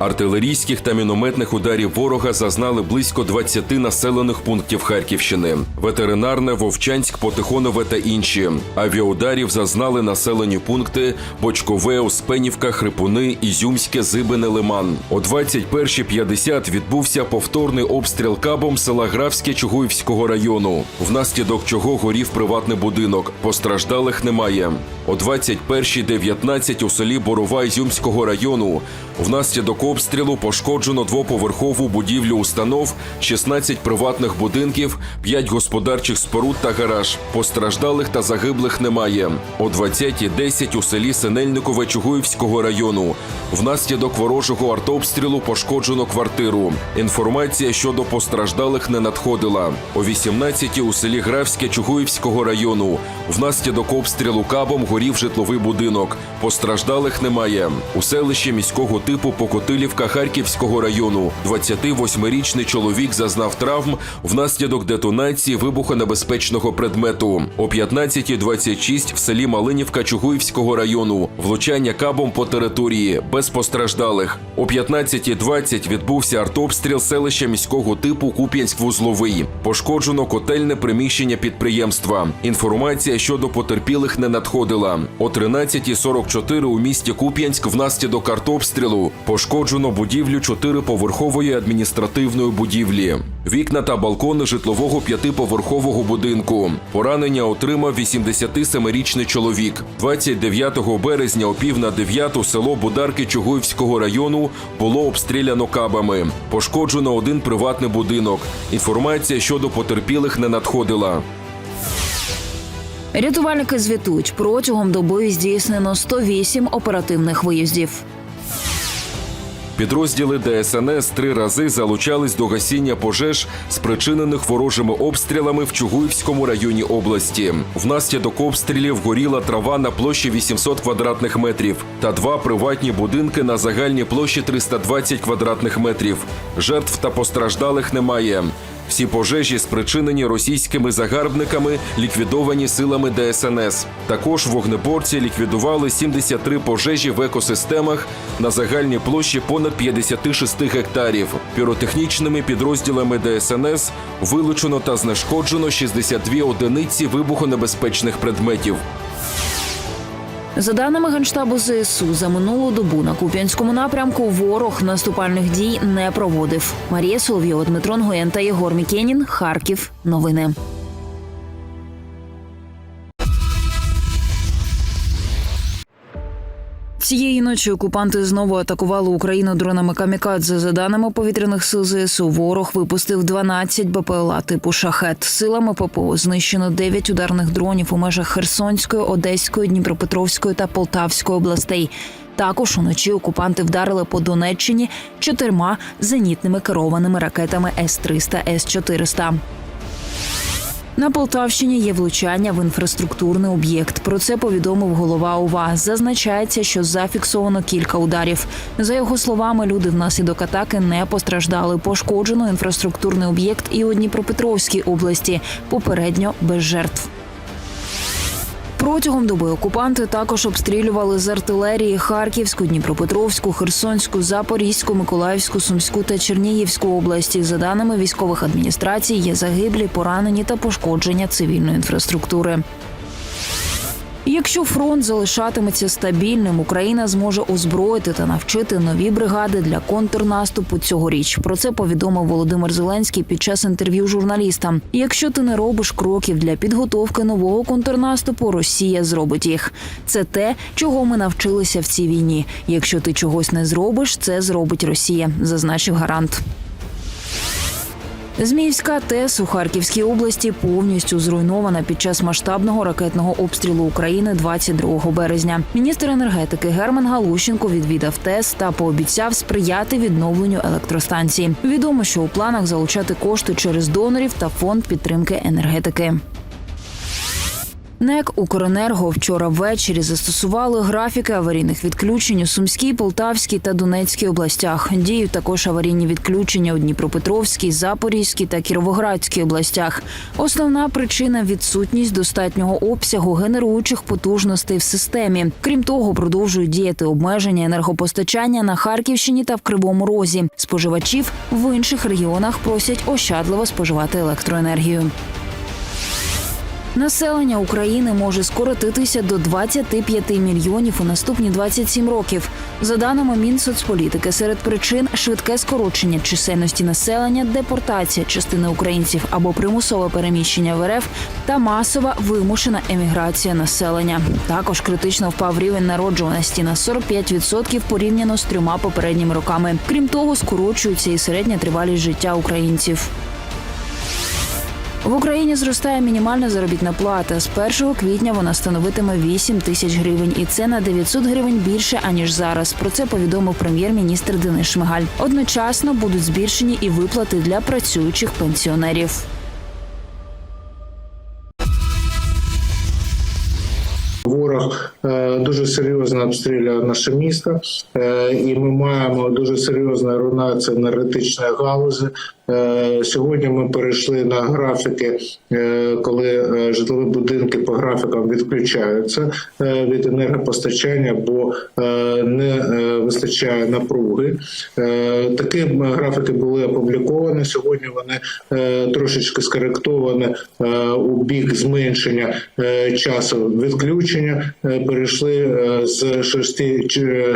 Артилерійських та мінометних ударів ворога зазнали близько 20 населених пунктів Харківщини: ветеринарне, Вовчанськ, Потихонове та інші. Авіаударів зазнали населені пункти Бочкове, Успенівка, Хрипуни, Ізюмське, Зибине, Лиман. О 21.50 відбувся повторний обстріл кабом села Графське Чугуївського району, внаслідок чого горів приватний будинок. Постраждалих немає. О 21.19 у селі Борова Ізюмського району внаслідок обстрілу пошкоджено двоповерхову будівлю установ, 16 приватних будинків, 5 господарчих споруд та гараж. Постраждалих та загиблих немає. О 20.10 у селі Синельникове Чугуївського району внаслідок ворожого артобстрілу пошкоджено квартиру. Інформація щодо постраждалих не надходила. О 18 у селі Графське Чугуївського району внаслідок обстрілу кабом горів житловий будинок. Постраждалих немає. У селищі міського типу Покотилівка Харківського району 28-річний чоловік зазнав травм внаслідок детонації вибухонебезпечного предмету. О 15.26 в селі Малинівка Чугуївського району влучання кабом по території без постраждалих. О 15.20 відбувся артобстріл селища міського типу Куп'янськ-Вузловий. Пошкоджено котельне приміщення підприємства. Інформація щодо потерпілих не надходила. О 13.44 у місті Куп'янськ внаслідок артобстрілу пошкоджено будівлю чотириповерхової адміністративної будівлі. Вікна та балкони житлового п'ятиповерхового будинку. Поранення отримав 87-річний чоловік. 29 березня о пів на дев'яту село Бударки Чугуївського району було обстріляно кабами. Пошкоджено один приватний будинок. Інформація щодо потерпілих не надходила. Рятувальники звітують протягом доби здійснено 108 оперативних виїздів. Підрозділи ДСНС три рази залучались до гасіння пожеж, спричинених ворожими обстрілами в Чугуївському районі області. Внаслідок обстрілів горіла трава на площі 800 квадратних метрів та два приватні будинки на загальній площі 320 квадратних метрів. Жертв та постраждалих немає. Всі пожежі спричинені російськими загарбниками, ліквідовані силами ДСНС. Також вогнеборці ліквідували 73 пожежі в екосистемах на загальній площі понад 56 гектарів. Піротехнічними підрозділами ДСНС вилучено та знешкоджено 62 одиниці вибухонебезпечних предметів. За даними генштабу ЗСУ, за минулу добу на Куп'янському напрямку ворог наступальних дій не проводив. Марія Соловйова, Дмитро Нгоєн та Єгор Мікенін. Харків. Новини. Цієї ночі окупанти знову атакували Україну дронами камікадзе. За даними повітряних сил ЗСУ, ворог випустив 12 БПЛА типу шахет. Силами ППО знищено 9 ударних дронів у межах Херсонської, Одеської, Дніпропетровської та Полтавської областей. Також уночі окупанти вдарили по Донеччині чотирма зенітними керованими ракетами С-300, С-400. На Полтавщині є влучання в інфраструктурний об'єкт. Про це повідомив голова ОВА. Зазначається, що зафіксовано кілька ударів. За його словами, люди внаслідок атаки не постраждали. Пошкоджено інфраструктурний об'єкт і у Дніпропетровській області. Попередньо без жертв. Протягом доби окупанти також обстрілювали з артилерії Харківську, Дніпропетровську, Херсонську, Запорізьку, Миколаївську, Сумську та Чернігівську області. За даними військових адміністрацій, є загиблі, поранені та пошкодження цивільної інфраструктури. Якщо фронт залишатиметься стабільним, Україна зможе озброїти та навчити нові бригади для контрнаступу цьогоріч. Про це повідомив Володимир Зеленський під час інтерв'ю журналістам. Якщо ти не робиш кроків для підготовки нового контрнаступу, Росія зробить їх. Це те, чого ми навчилися в цій війні. Якщо ти чогось не зробиш, це зробить Росія, зазначив гарант. Зміївська ТЕС у Харківській області повністю зруйнована під час масштабного ракетного обстрілу України 22 березня. Міністр енергетики Герман Галущенко відвідав ТЕС та пообіцяв сприяти відновленню електростанції. Відомо, що у планах залучати кошти через донорів та фонд підтримки енергетики. НЕК «Укренерго» вчора ввечері застосували графіки аварійних відключень у Сумській, Полтавській та Донецькій областях. Діють також аварійні відключення у Дніпропетровській, Запорізькій та Кіровоградській областях. Основна причина відсутність достатнього обсягу генеруючих потужностей в системі. Крім того, продовжують діяти обмеження енергопостачання на Харківщині та в Кривому Розі. Споживачів в інших регіонах просять ощадливо споживати електроенергію. Населення України може скоротитися до 25 мільйонів у наступні 27 років. За даними Мінсоцполітики, серед причин швидке скорочення чисельності населення, депортація частини українців або примусове переміщення в РФ та масова вимушена еміграція населення. Також критично впав рівень народжуваності на 45% порівняно з трьома попередніми роками. Крім того, скорочується і середня тривалість життя українців. В Україні зростає мінімальна заробітна плата. З 1 квітня вона становитиме 8 тисяч гривень, і це на 900 гривень більше аніж зараз. Про це повідомив прем'єр-міністр Денис Шмигаль. Одночасно будуть збільшені і виплати для працюючих пенсіонерів. Ворог е, дуже серйозно обстрілює наше місто, е, і ми маємо дуже серйозну руйнацію енергетичної галузі. Е, Сьогодні ми перейшли на графіки, коли житлові будинки по графікам відключаються від енергопостачання, бо не вистачає напруги. Такі графіки були опубліковані. Сьогодні вони трошечки скоректовані у бік зменшення часу відключення. Е, Перейшли е, з 6,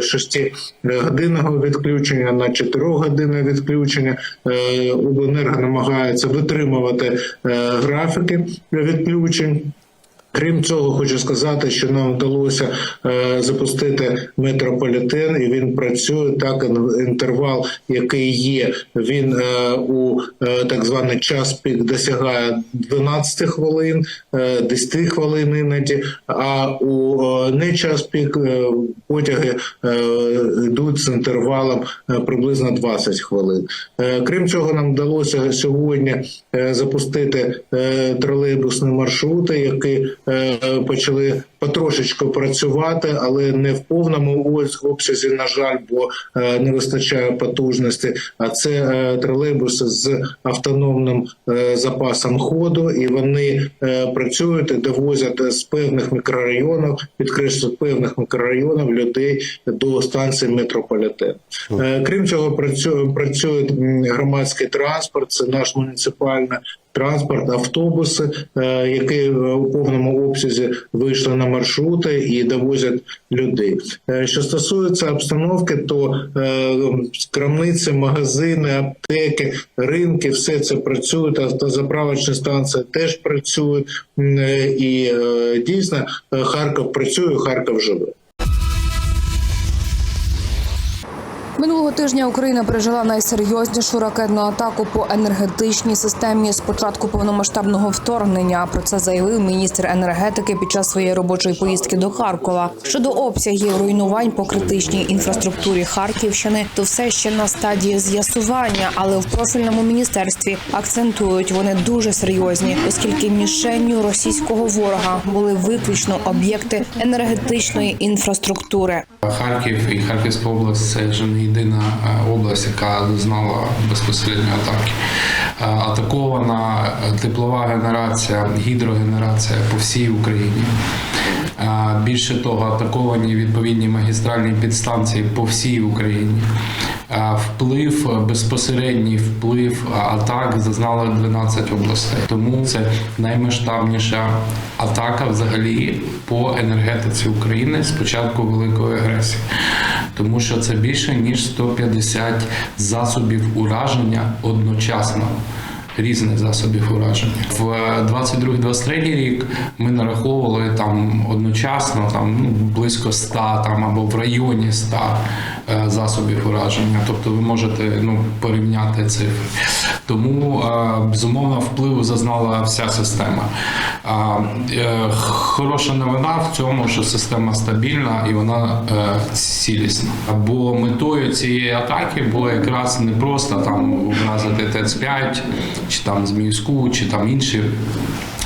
6 годинного відключення на 4 години відключення. Е, Обленерго намагається витримувати е, графіки відключень. Крім цього, хочу сказати, що нам вдалося е, запустити метрополітен, і він працює так. ін- Інтервал, який є, він е, у е, так званий час пік досягає 12 хвилин, е, 10 хвилин іноді. А у не час пік потяги йдуть з інтервалом приблизно 20 хвилин. Крім цього, нам вдалося сьогодні запустити тролейбусні маршрути, які почали потрошечку працювати, але не в повному обсязі, на жаль, бо е, не вистачає потужності. А це е, тролейбуси з автономним е, запасом ходу, і вони е, працюють і довозять з певних мікрорайонів, підкреслю певних мікрорайонів людей до станції метрополітен. Е, Крім цього, працює працює громадський транспорт, це наш муніципальний транспорт, автобуси, е, які е, у повному обсязі вийшли на маршрути і довозять людей. Е, Що стосується обстановки, то крамниці, магазини, аптеки, ринки, все це працює. Автозаправочні станції теж працюють, і дійсно Харків працює, Харків живе. Минулого тижня Україна пережила найсерйознішу ракетну атаку по енергетичній системі з початку повномасштабного вторгнення. Про це заявив міністр енергетики під час своєї робочої поїздки до Харкова. Щодо обсягів руйнувань по критичній інфраструктурі Харківщини, то все ще на стадії з'ясування, але в профільному міністерстві акцентують вони дуже серйозні, оскільки мішенню російського ворога були виключно об'єкти енергетичної інфраструктури. Харків і Харківська область це вже не єдина е, область, яка зазнала безпосередньо атаки. Е, Атакована теплова генерація, гідрогенерація по всій Україні. Більше того, атаковані відповідні магістральні підстанції по всій Україні. Вплив, безпосередній вплив атак зазнали 12 областей. Тому це наймасштабніша атака взагалі по енергетиці України з початку великої агресії, тому що це більше ніж 150 засобів ураження одночасно. Різних засобів ураження в 22-23 рік ми нараховували там одночасно там ну, близько 100 там або в районі 100 е, засобів ураження. Тобто ви можете ну порівняти цифри. Тому е, безумовно впливу зазнала вся система. Е, Хороша новина в цьому, що система стабільна і вона цілісна. Бо метою цієї атаки було якраз не просто там вразити ТЕЦ-5, чи там Зміївську, чи там інші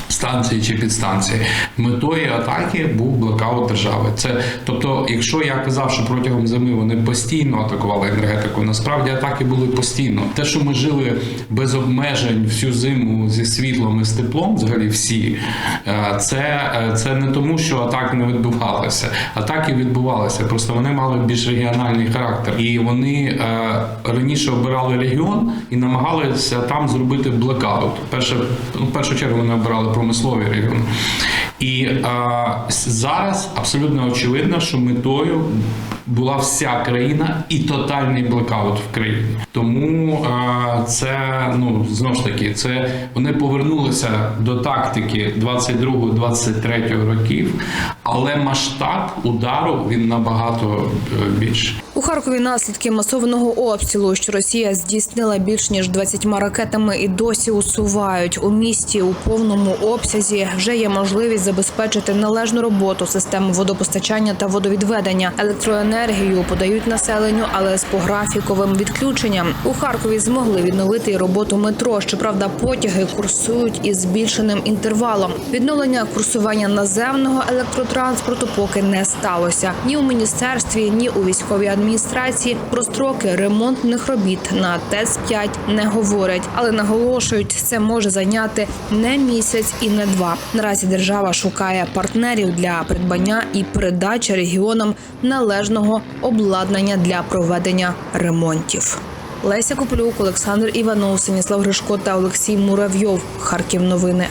станції чи підстанції. Метою атаки був блокаут держави. Це тобто, якщо я казав, що протягом зими вони постійно атакували енергетику, насправді атаки були постійно. Те, що ми жили без обмежень всю зиму зі світлом і з теплом, взагалі всі, е, це, е, це не тому, що атак не відбувалися. Атаки відбувалися, просто вони мали більш регіональний характер. І вони е, раніше обирали регіон і намагалися там зробити блекаут. Перше, ну, першу чергу вони обирали промисловий регіон. І е, зараз абсолютно очевидно, що метою була вся країна і тотальний блекаут в країні. Тому е, це ну знову ж таки, це вони повернулися до тактики 22-23 років, але масштаб удару він набагато е, більший. У Харкові наслідки масованого обстрілу, що Росія здійснила більш ніж 20 ракетами, і досі усувають у місті у повному обсязі. Вже є можливість забезпечити належну роботу системи водопостачання та водовідведення. Електроенергію подають населенню, але з пографіковим відключенням. У Харкові змогли відновити роботу метро. Щоправда, потяги курсують із збільшеним інтервалом. Відновлення курсування наземного електротранспорту поки не сталося ні у міністерстві, ні у військовій адміністрації. Про строки ремонтних робіт на ТЕЦ 5 не говорять, але наголошують, це може зайняти не місяць і не два. Наразі держава шукає партнерів для придбання і передачі регіонам належного обладнання для проведення ремонтів. Леся Коплюк, Олександр Іванов, Станіслав Гришко та Олексій Муравйов. Харків новини.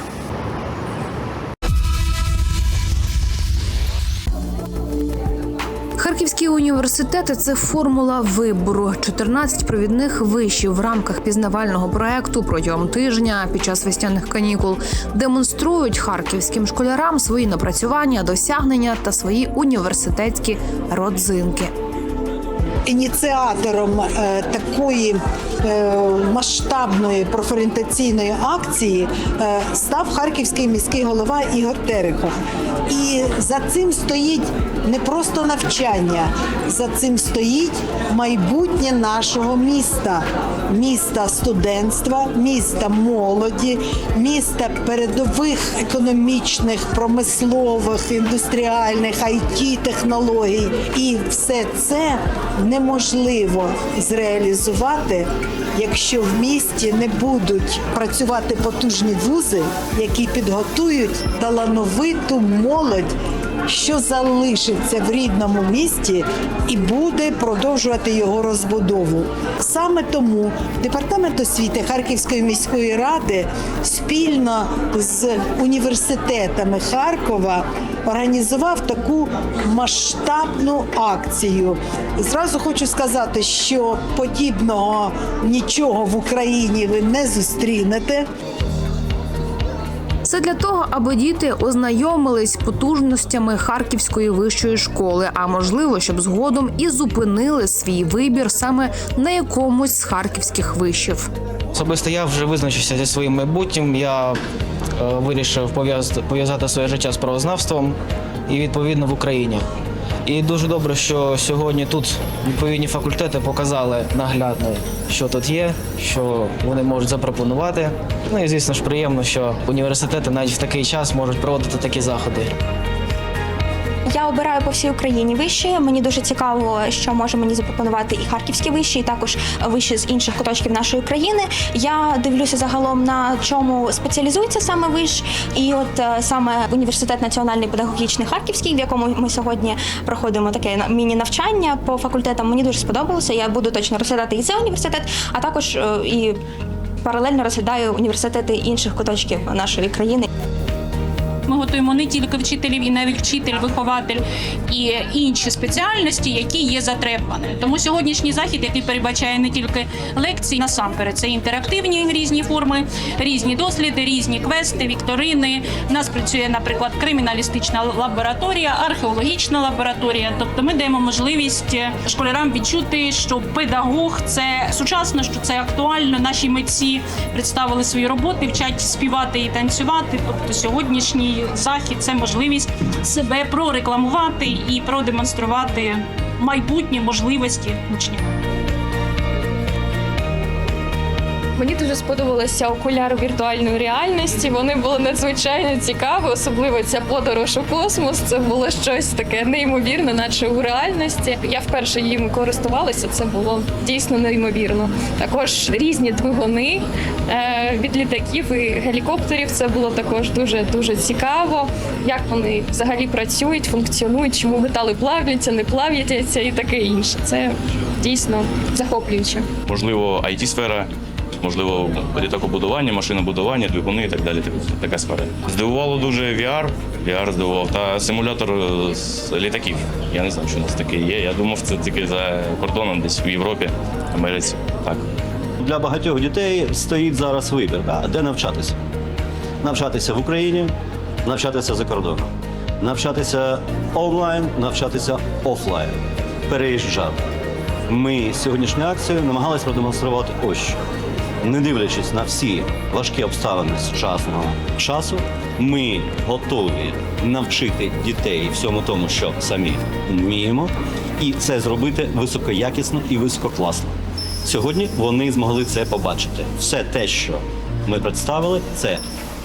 Університети це формула вибору. 14 провідних вишів в рамках пізнавального проекту протягом тижня під час весняних канікул демонструють харківським школярам свої напрацювання, досягнення та свої університетські родзинки. Ініціатором е, такої е, масштабної профорієнтаційної акції е, став харківський міський голова Ігор Терехов. І за цим стоїть не просто навчання, за цим стоїть майбутнє нашого міста, міста студентства, міста молоді, міста передових економічних, промислових, індустріальних, it технологій. І все це неможливо зреалізувати, якщо в місті не будуть працювати потужні вузи, які підготують талановиту молодь, що залишиться в рідному місті і буде продовжувати його розбудову. Саме тому департамент освіти Харківської міської ради спільно з університетами Харкова організував таку масштабну акцію. Зразу хочу сказати, що подібного нічого в Україні ви не зустрінете. Це для того, аби діти ознайомились потужностями Харківської вищої школи, а можливо, щоб згодом і зупинили свій вибір саме на якомусь з харківських вишів. Особисто я вже визначився зі своїм майбутнім. Я е, вирішив пов'яз- пов'язати своє життя з правознавством і відповідно в Україні. І дуже добре, що сьогодні тут відповідні факультети показали наглядно, що тут є, що вони можуть запропонувати. Ну і звісно ж приємно, що університети навіть в такий час можуть проводити такі заходи. Я обираю по всій Україні виші. Мені дуже цікаво, що може мені запропонувати і харківські виші, і також виші з інших куточків нашої країни. Я дивлюся загалом на чому спеціалізується саме виш, і от е, саме університет національний педагогічний харківський, в якому ми сьогодні проходимо таке міні-навчання по факультетам. Мені дуже сподобалося. Я буду точно розглядати і цей університет, а також е, і паралельно розглядаю університети інших куточків нашої країни. Ми готуємо не тільки вчителів, і навіть вчитель, вихователь і інші спеціальності, які є затребуваними. Тому сьогоднішній захід, який передбачає не тільки лекції, насамперед це інтерактивні різні форми, різні досліди, різні квести, вікторини. У нас працює, наприклад, криміналістична лабораторія, археологічна лабораторія. Тобто, ми даємо можливість школярам відчути, що педагог це сучасно, що це актуально. Наші митці представили свої роботи, вчать співати і танцювати. Тобто, сьогоднішній захід це можливість себе прорекламувати і продемонструвати майбутні можливості учнів. Мені дуже сподобалися окуляри віртуальної реальності. Вони були надзвичайно цікаві, особливо ця подорож у космос. Це було щось таке неймовірне, наче у реальності. Я вперше їм користувалася. Це було дійсно неймовірно. Також різні двигуни е, від літаків і гелікоптерів. Це було також дуже дуже цікаво. Як вони взагалі працюють, функціонують, чому метали плавляться, не плавляться і таке інше. Це дійсно захоплююче. можливо, it сфера можливо, літакобудування, машинобудування, двигуни і так далі. Така сфера. Здивувало дуже VR, VR здивував, та симулятор е, літаків. Я не знав, що у нас таке є. Я думав, це тільки за кордоном, десь в Європі, Америці. Так. Для багатьох дітей стоїть зараз вибір, да, де навчатися. Навчатися в Україні, навчатися за кордоном, навчатися онлайн, навчатися офлайн, переїжджати. Ми сьогоднішню акцію намагалися продемонструвати ось що. Не дивлячись на всі важкі обставини сучасного часу, ми готові навчити дітей всьому тому, що самі вміємо, і це зробити високоякісно і висококласно. Сьогодні вони змогли це побачити. Все те, що ми представили, це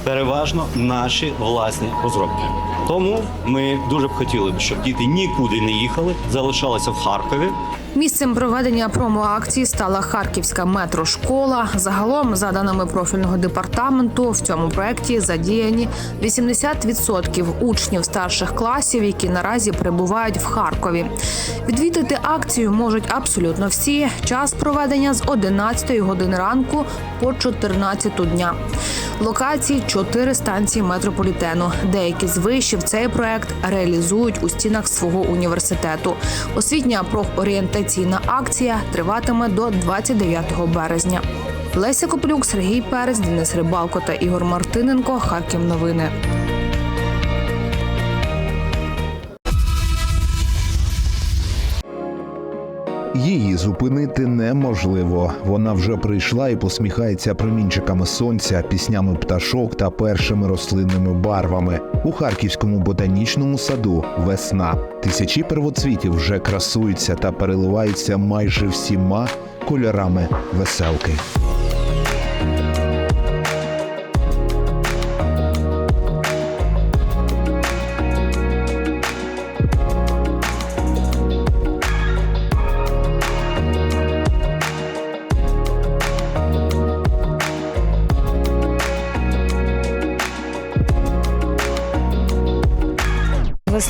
переважно наші власні розробки. Тому ми дуже б хотіли, щоб діти нікуди не їхали, залишалися в Харкові. Місцем проведення промоакції стала Харківська метрошкола. Загалом, за даними профільного департаменту, в цьому проєкті задіяні 80% учнів старших класів, які наразі перебувають в Харкові. Відвідати акцію можуть абсолютно всі. Час проведення з 11 години ранку по 14 дня. Локації чотири станції метрополітену. Деякі з вишів цей проект реалізують у стінах свого університету. Освітня профорієнтаційна акція триватиме до 29 березня. Леся Коплюк, Сергій Перець, Денис Рибалко та Ігор Мартиненко. Харків новини. Її зупинити неможливо. Вона вже прийшла і посміхається промінчиками сонця, піснями пташок та першими рослинними барвами. У харківському ботанічному саду весна. Тисячі первоцвітів вже красуються та переливаються майже всіма кольорами веселки.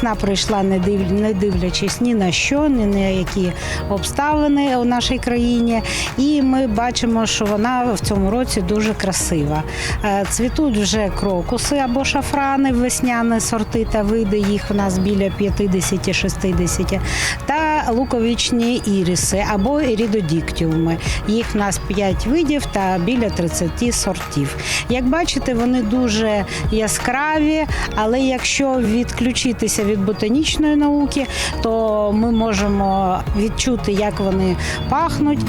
Весна прийшла, не див- не дивлячись ні на що, ні на які обставини у нашій країні. І ми бачимо, що вона в цьому році дуже красива. Е, Цвітуть вже крокуси або шафрани, весняні сорти та види. Їх у нас біля 50-60, та луковичні іриси або рідодіктіуми. Їх в нас 5 видів та біля 30 сортів. Як бачите, вони дуже яскраві, але якщо відключитися від ботанічної науки, то ми можемо відчути, як вони пахнуть.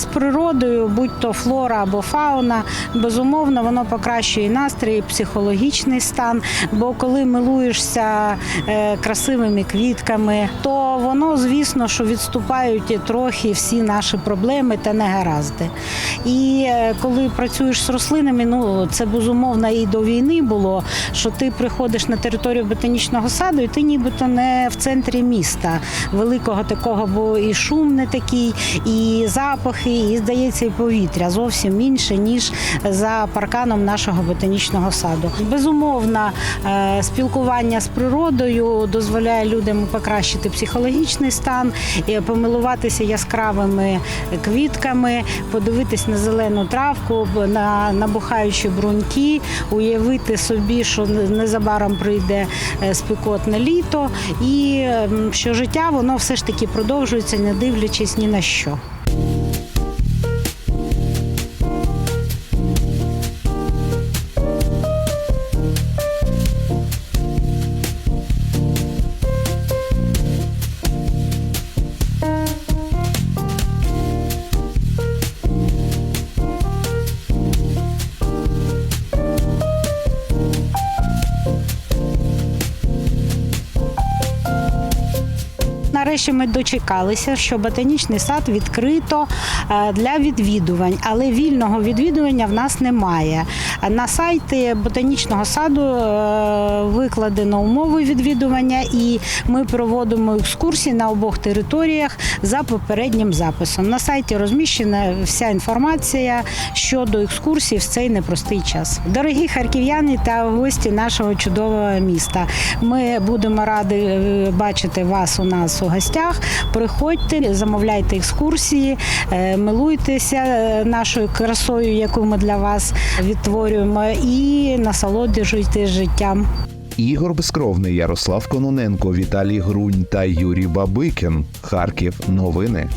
З природою, будь то флора або фауна, безумовно, воно покращує настрій, психологічний стан. Бо коли милуєшся е, красивими квітками, то воно, звісно, що відступають трохи всі наші проблеми та негаразди. І е, коли працюєш з рослинами, ну це безумовно і до війни було, що ти приходиш на територію ботанічного саду, і ти нібито не в центрі міста великого такого, бо і шум не такий, і запахи, і здається, і повітря зовсім інше ніж за парканом нашого ботанічного саду. Безумовно, е, спілкування з природою дозволяє людям покращити психологічний стан, помилуватися яскравими квітками, подивитись на зелену травку, на набухаючі бруньки, уявити собі, що незабаром прийде е, спекотне літо, і що життя воно все ж таки продовжується, не дивлячись ні на що. Нарешті ми дочекалися, що ботанічний сад відкрито е, для відвідувань, але вільного відвідування в нас немає. На сайті ботанічного саду е, викладено умови відвідування, і ми проводимо екскурсії на обох територіях за попереднім записом. На сайті розміщена вся інформація щодо екскурсій в цей непростий час. Дорогі харків'яни та гості нашого чудового міста. Ми будемо раді е, бачити вас у нас у гостях. Приходьте, замовляйте екскурсії, е, милуйтеся е, нашою красою, яку ми для вас відтворюємо, і насолоджуйтесь життям. Ігор Безкровний, Ярослав Кононенко, Віталій Грунь та Юрій Бабикін. Харків. Новини.